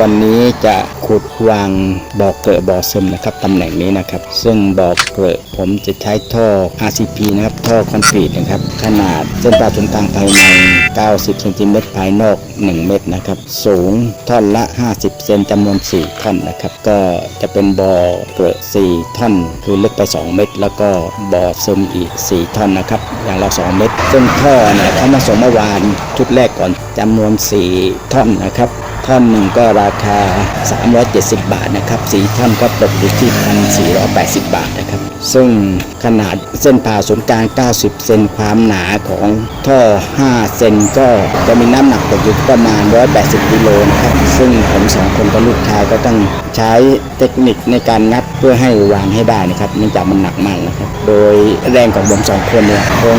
วันนี้จะขุดวางบ่อเกลอบ่อซึมนะครับตำแหน่งนี้นะครับ ซึ่งบ่อเกลอผมจะใช้ท่อ RCP นะครับท่อคอนกรีตนะครับ ขนาดเส้นผ่าศูนย์กลางภายใน 90เซนติเมตรภายนอก 1 เมตรนะครับ สูงท่อนละ 50 เซนจำนวน 4 ท่อนนะครับ ก็จะเป็นบ่อเกลอ4ท่อน คือลึกไป 2 เมตร แล้วก็บ่อซึมอีก 4 ท่อนนะครับ อย่างละ2เมตรซึ่งท่อเนี่ยเขามาส่งเมื่อวานชุดแรกก่อนจำนวน 4 ท่อนนะครับ ท่อนหนึ่งก็ราคา 370 บาทนะครับสีท่อนก็ตกอยู่ที่ 1,480 บาทนะครับ ซึ่งขนาดเส้นผ่าศูนย์กลาง 90 เซนความหนาของท่อ 5 เซนก็จะมีน้ำหนักตกอยู่ประมาณ 180กิโลนะครับ ซึ่งผมสองคนกับลูกชายก็ต้องใช้เทคนิคในการงัดเพื่อให้วางให้ได้นะครับเนื่องจากมันหนักมากนะครับ โดยแรงของผมสองคนเนี่ยคง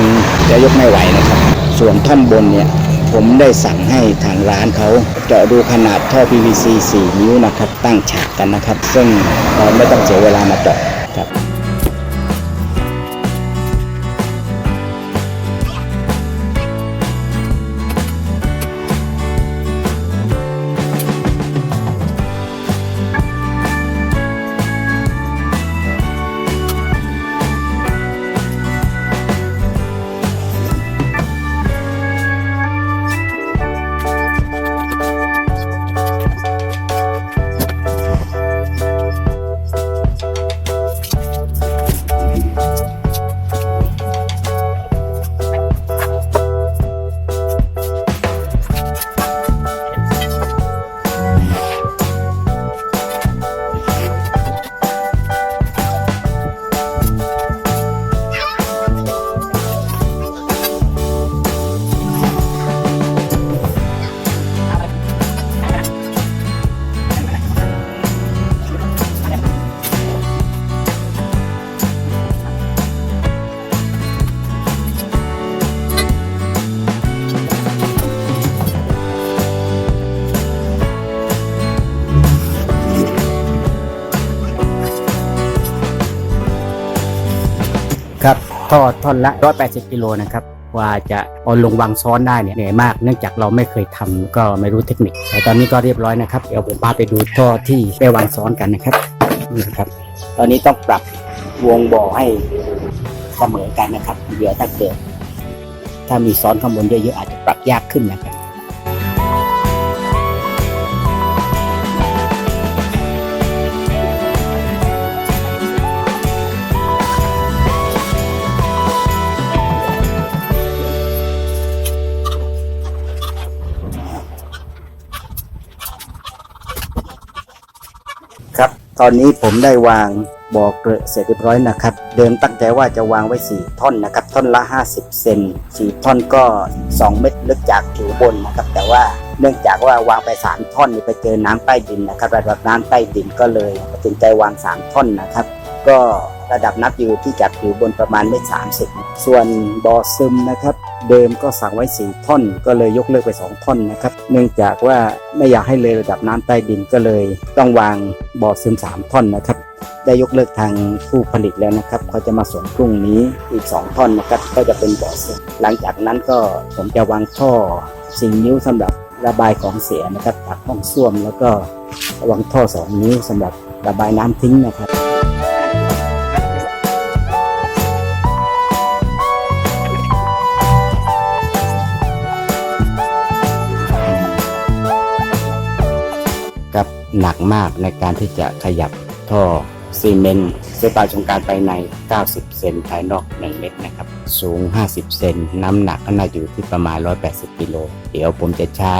จะยกไม่ไหวนะครับ ส่วนท่อนบนเนี่ย ผมได้สั่งให้ทางร้านเขาเจาะดูขนาดท่อ PVC 4 นิ้วนะครับ ตั้งฉากกันนะครับ ซึ่งเราไม่ต้องเสียเวลามาเจาะครับ ครับท่อท่อนละ 180 กิโลนะครับกว่าจะเอาลงวางซ้อนได้เนี่ยเหนื่อยมากเนื่องจากเราไม่เคยทำก็ไม่รู้เทคนิค แต่ตอนนี้ก็เรียบร้อยนะครับ เดี๋ยวผมพาไปดูท่อที่ได้วางซ้อนกันนะครับนี่ครับ ตอนนี้ต้องปรับวงบ่อให้เสมอกันนะครับ เดี๋ยวถ้าเกิด ถ้ามีซ้อนข้างบนเยอะๆอาจจะปรับยากขึ้นนะครับ ตอนนี้ผมได้วางบ่อเกลอเสร็จเรียบร้อยนะครับ เดิมตั้งใจว่าจะวางไว้ 4 ท่อนนะครับ ท่อนละ 50 เซน4ท่อนก็ 2 เมตรลึกจากผิวบนนะครับ แต่ว่าเนื่องจากว่าวางไป 3 ท่อนนี่ไปเจอน้ำใต้ดินนะครับ ระดับน้ำใต้ดินก็เลยตัดสินใจวาง 3 ท่อนนะครับ ก็ระดับน้ำอยู่ที่จากผิวบนประมาณเมตรสามสิบส่วนบ่อซึมนะครับ เดิมก็สั่งไว้ 4 ท่อน ก็เลยยกเลิกไป 2 ท่อนนะครับ เนื่องจากว่าไม่อยากให้เลยระดับน้ำใต้ดินก็เลย ต้องวางบ่อซึม 3 ท่อนนะครับ ได้ยกเลิกทางผู้ผลิตแล้วนะครับ เขาจะมาส่งพรุ่งนี้อีก 2 ท่อนนะครับ ก็จะเป็นบ่อซึมหลังจากนั้นก็ผมจะวางท่อสี่งนิ้วสำหรับระบายของเสียนะครับตักห้องส้วมแล้วก็วางท่อ 2 นิ้วสำหรับระบายน้ำทิ้งนะครับ หนักมากในการที่จะขยับท่อซีเมนต์เส้นปลายตรงกางภายใน 90 เซนภายนอก 1 เมตรนะครับ สูง 50 เซน น้ำหนักก็น่าอยู่ที่ประมาณ 180 กิโล เดี๋ยวผมจะใช้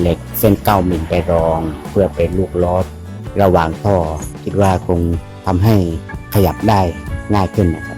เหล็กเส้น 9 มิลไปรอง เพื่อเป็นลูกล้อระหว่างท่อ คิดว่าคงทำให้ขยับได้ง่ายขึ้นนะครับ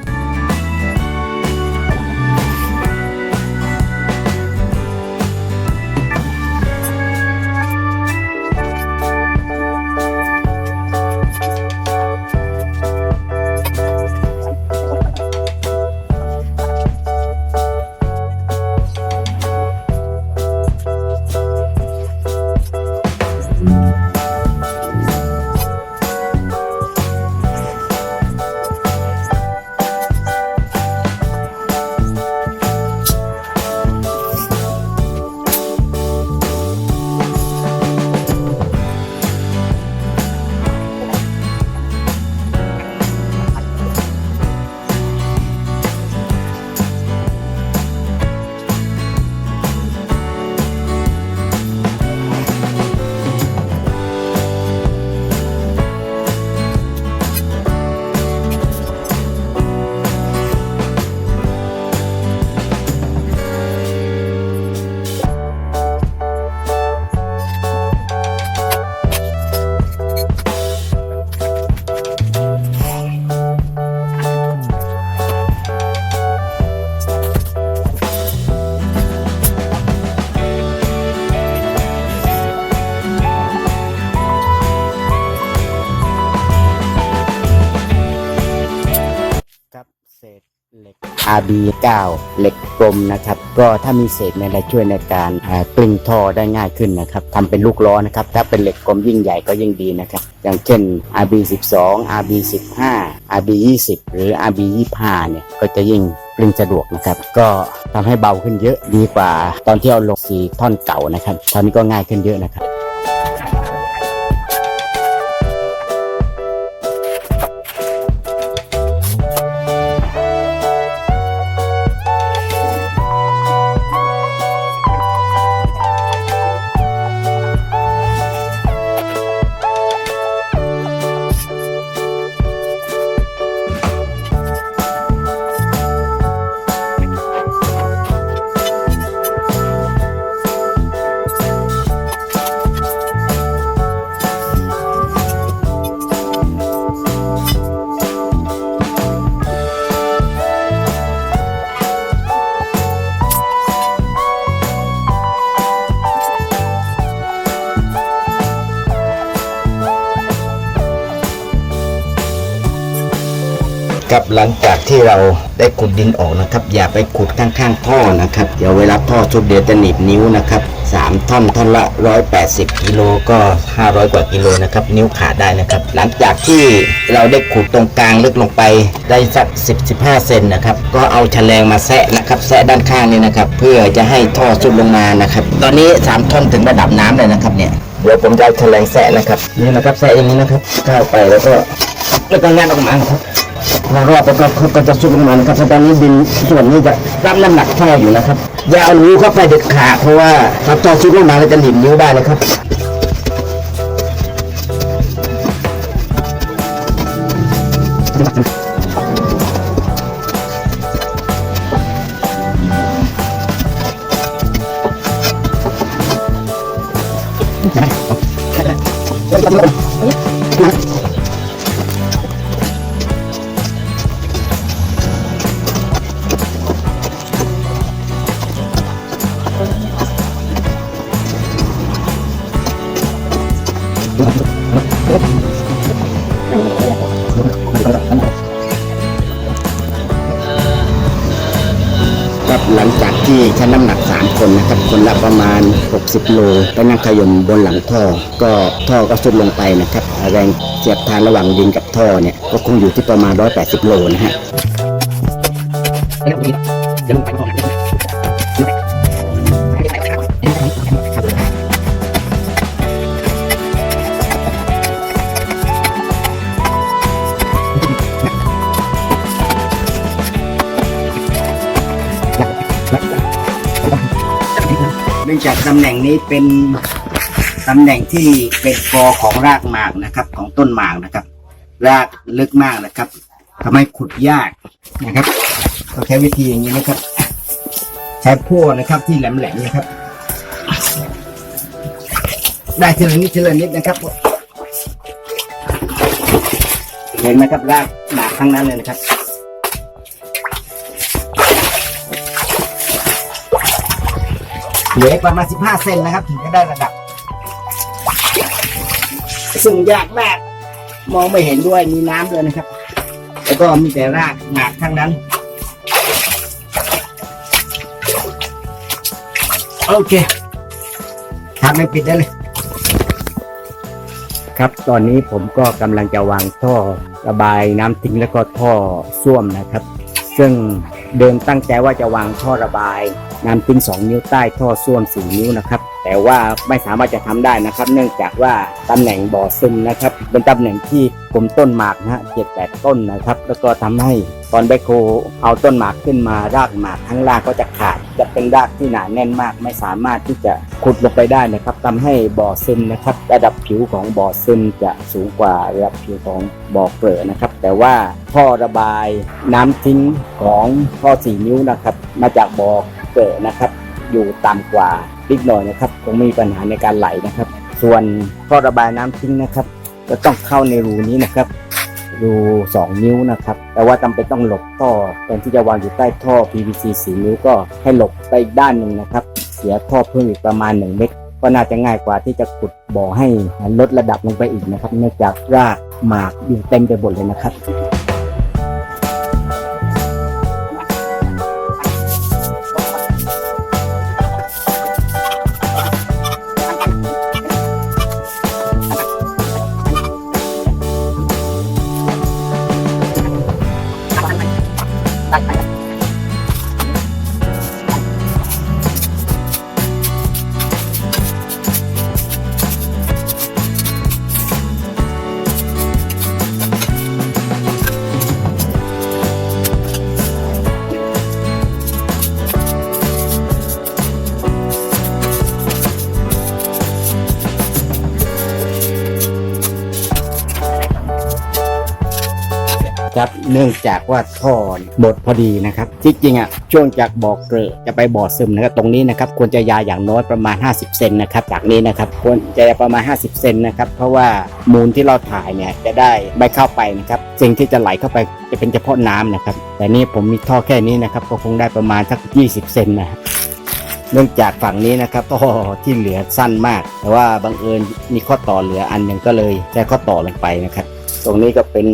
RB9 เหล็กกลมนะครับ ก็ถ้ามีเศษในอะไรช่วยในการกลึงท่อได้ง่ายขึ้นนะครับทำเป็นลูกล้อนะครับ ถ้าเป็นเหล็กกลมยิ่งใหญ่ก็ยิ่งดีนะครับ อย่างเช่น RB12 RB15 RB20 หรือ RB25 เนี่ยก็จะยิ่งกลึงสะดวกนะครับ ก็ทำให้เบาขึ้นเยอะดีกว่า ตอนที่เอาลงสีท่อนเก่านะครับ ตอนนี้ก็ง่ายขึ้นเยอะนะครับ ครับหลังจากที่เราได้ขุดดินออกนะครับ อย่าไปขุดข้างๆท่อนะครับเดี๋ยวเวลาท่อชุดเดียวจะหนีบนิ้วนะครับสามท่อนท่อนละ 180กิโลก็ 500 กว่ากิโลนะครับนิ้วขาดได้นะครับ หลังจากที่เราได้ขุดตรงกลางลึกลงไปได้สัก 10-15 เซนนะครับก็เอาแฉลงมาแซะนะครับแซะด้านข้างนี่นะครับ เพื่อจะให้ท่อสุดลงมานะครับ ตอนนี้ 3 ท่อนถึงระดับน้ำเลยนะครับเนี่ยเดี๋ยวผมจะเอาแฉลงแซะนะครับนี่นะครับแซะอย่างนี้นะครับเข้าไปแล้วก็แล้วก็งัดออกมาครับ แล้วก็ประกอบก็จะสุดลงมานครับตอนนี้ดินส่วนนี้จะรับน้ำหนักท่ออยู่นะครับอย่าเอานิ้วเข้าไปเด็ดขาดเพราะว่าถ้าท่อสุดลงมาเราจะหนีบนิ้วได้นะครับค ที่ชั้น้ำหนัก 3 คนนะครับคนละประมาณ 60 โลไปนั่งขยมบนหลังท่อ ก็ท่อก็สุดลงไปนะครับแรงเสียบทานระหว่างดินกับท่อเนี่ยก็คงอยู่ที่ประมาณ 180 โลนะฮะ นื่องจากตำแหน่งนี้เป็นตำแหน่งที่เป็นกอของรากหมากนะครับ ของต้นหมากนะครับ รากลึกมากนะครับทำให้ขุดยากนะครับก็ใช้วิธีอย่างนี้นะครับ ใช้พ่วนะครับที่แหลมๆนะครับ ได้ทีละนิดทีละนิดนะครับ เห็นไหมครับรากหมากทั้งนั้นเลยนะครับ เหลือประมาณ 15 เซนนะครับ ถึงจะได้ระดับ ซึ่งยากมาก มองไม่เห็นด้วยมีน้ำด้วยนะครับ แล้วก็มีแต่รากหมากทั้งนั้น โอเคทำไม่ปิดได้เลย ครับตอนนี้ผมก็กำลังจะวางท่อระบายน้ำทิ้งแล้วก็ท่อส้วมนะครับ ซึ่งเดิมตั้งใจว่าจะวางท่อระบาย น้ำทิ้ง2 นิ้วใต้ท่อส้วม 4 นิ้วนะครับ แต่ว่าไม่สามารถจะทำได้นะครับ เนื่องจากว่าตำแหน่งบ่อซึมนะครับ เป็นตำแหน่งที่กลมต้นหมากนะฮะเจ็ดแปดต้นนะครับ แล้วก็ทำให้ตอนแบคโคเอาต้นหมากขึ้นมารากหมากข้งล่างก็จะขาด จะเป็นรากที่หนาแน่นมาก ไม่สามารถที่จะขุดลงไปได้นะครับทำให้บ่อซึมนะครับ ระดับผิวของบ่อซึมจะสูงกว่าระดับผิวของบ่อเกลือนะครับ แต่ว่าท่อระบายน้ำทิ้งของท่อสี่นิ้วนะครับ มาจากบ่อ เกลือนะครับ อยู่ต่ำกว่านิดหน่อยนะครับ คงไม่มีปัญหาในการไหลนะครับ ส่วนท่อระบายน้ำทิ้งนะครับจะต้องเข้าในรูนี้นะครับรู2 นิ้วนะครับ แต่ว่าจำเป็นต้องหลบท่อแทนที่จะวางอยู่ใต้ท่อ PVC 4 นิ้วก็ให้หลบไปอีกด้านหนึ่งนะครับ เสียท่อเพิ่มอีกประมาณ 1 เมตร ก็น่าจะง่ายกว่าที่จะขุดบ่อให้ลดระดับลงไปอีกนะครับ เนื่องจากรากหมากอยู่เต็มไปหมดเลยนะครับ 拜拜。 ครับ เนื่องจากว่าท่อหมดพอดีนะครับจริงๆอะช่วงจากบ่อเกลอจะไปบ่อซึมนะครับตรงนี้นะครับควรจะยาอย่างน้อยประมาณ 50 เซนนะครับจากนี้นะครับควรจะประมาณ 50 เซนนะครับเพราะว่ามูลที่เราถ่ายเนี่ยจะได้ไม่เข้าไปนะครับสิ่งที่จะไหลเข้าไปจะเป็นเฉพาะน้ำนะครับ แต่นี่ผมมีท่อแค่นี้นะครับก็คงได้ประมาณสัก 20 เซนนะเนื่องจากฝั่งนี้นะครับท่อที่เหลือสั้นมาก แต่ว่าบังเอิญมีข้อต่อเหลืออันหนึ่งก็เลยใช้ข้อต่อลงไปนะครับ ตรงนี้ก็เป็น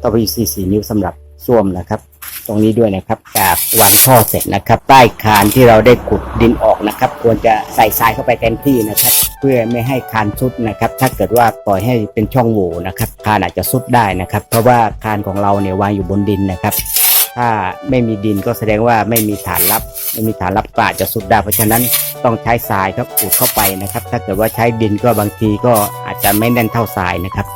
ท่อ PVC 4นิ้วสำหรับส้วมนะครับ ตรงนี้ด้วยนะครับ จากวางท่อเสร็จนะครับ ใต้คานที่เราได้ขุดดินออกนะครับ ควรจะใส่ทรายเข้าไปเต็มที่นะครับ เพื่อไม่ให้คานซุดนะครับ ถ้าเกิดว่าปล่อยให้เป็นช่องโหว่นะครับ คานอาจจะซุดได้นะครับ เพราะว่าคานของเราเนี่ยวางอยู่บนดินนะครับถ้าไม่มีดินก็แสดงว่าไม่มีฐานรับไม่มีฐานรับก็อาจจะสุดได้เพราะฉะนั้นต้องใช้ทรายครับขูดเข้าไปนะครับ ถ้าเกิดว่าใช้ดินก็บางทีก็อาจจะไม่แน่นเท่าทรายนะครับ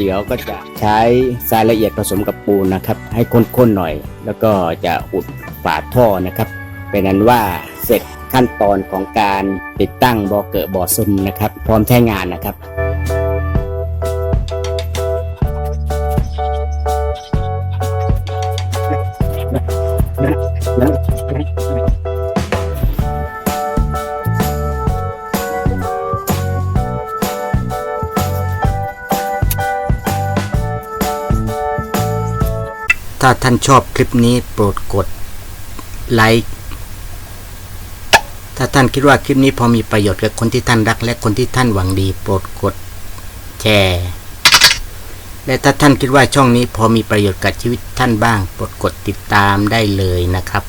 เดี๋ยวก็จะใช้ทรายละเอียดผสมกับปูนนะครับ ให้ข้นๆหน่อย แล้วก็จะอุดฝาท่อนะครับ เป็นนั้นว่าเสร็จขั้นตอนของการติดตั้งบ่อเกิดบ่อซึมนะครับ พร้อมใช้งานนะครับ ถ้าท่านชอบคลิปนี้โปรดกดไลค์ ถ้าท่านคิดว่าคลิปนี้พอมีประโยชน์กับคนที่ท่านรัก และคนที่ท่านหวังดี โปรดกดแชร์ และถ้าท่านคิดว่าช่องนี้พอมีประโยชน์กับชีวิตท่านบ้าง โปรดกดติดตามได้เลยนะครับ